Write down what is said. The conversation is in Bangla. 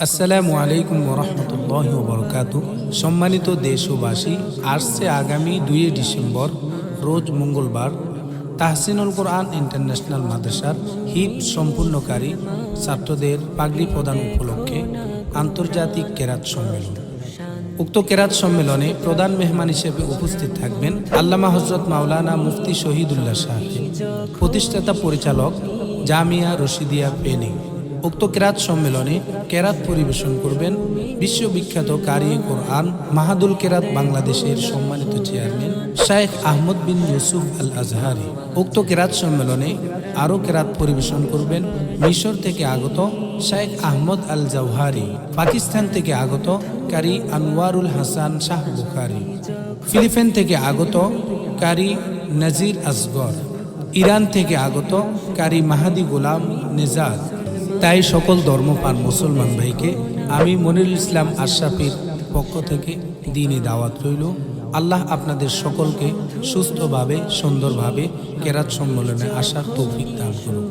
আসসালামু আলাইকুম রহমতুল্লাহ বরকাত সম্মানিত দেশবাসী, আসছে আগামী দুই ডিসেম্বর, রোজ মঙ্গলবার। তাহসিনুল কোরআন ইন্টারন্যাশনাল মাদ্রাসার হিপ সম্পূর্ণকারী ছাত্রদের পাগড়ি প্রদান উপলক্ষে আন্তর্জাতিক কেরাত সম্মেলন। উক্ত কেরাত সম্মেলনে প্রধান মেহমান হিসেবে উপস্থিত থাকবেন আল্লামা হজরত মাওলানা মুফতি শহীদুল্লাহ সাহেব প্রতিষ্ঠাতা পরিচালক জামিয়া রশিদিয়া পেনি। উক্ত কেরাত সম্মেলনে কেরাত পরিবেশন করবেন বিশ্ববিখ্যাত কারি কোরআন মাহাদুল কেরাত বাংলাদেশের সম্মানিত চেয়ারম্যান শায়েখ আহমদ বিন ইউসুফ আল আজহারি উক্ত কেরাত সম্মেলনে আরও কেরাত পরিবেশন করবেন মিশর থেকে আগত শায়েখ আহমদ আল জাওহারি পাকিস্তান থেকে আগত কারি আনোয়ারুল হাসান শাহ বুখারি ফিলিপাইন থেকে আগত কারি নজির আসগর, ইরান থেকে আগত কারি মাহাদি গোলাম নেজাদ তাই সকল ধর্মপান মুসলমান ভাইকে আমি মনিরুল ইসলাম আশরাফির পক্ষ থেকে দিনই দাওয়াত রইল। আল্লাহ আপনাদের সকলকে সুস্থভাবে, সুন্দরভাবে কেরাত সম্মেলনে আসার তৌফিক দান করুন।